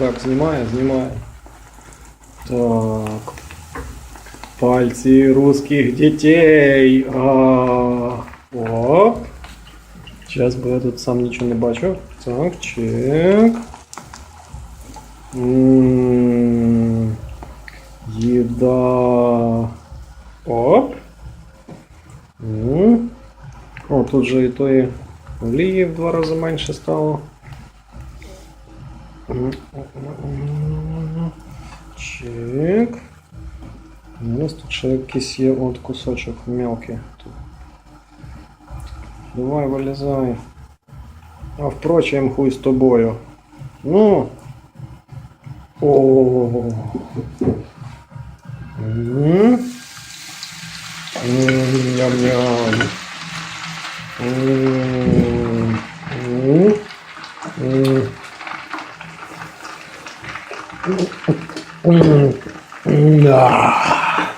Так, знімає, знімає. Так. Пальці русских дітей. А, оп. Зараз, бо я тут сам нічого не бачу. Так, чек. М, Їда. Оп. М. О, тут же і тої олії в два рази менше стало. Чек. У нас тут ще якийсь є от кусочок мелкий. Давай, вилізай. А впрочем, хуй з тобою. Ну. О. М. М, Ням-ням. М, м, м. М, м, да.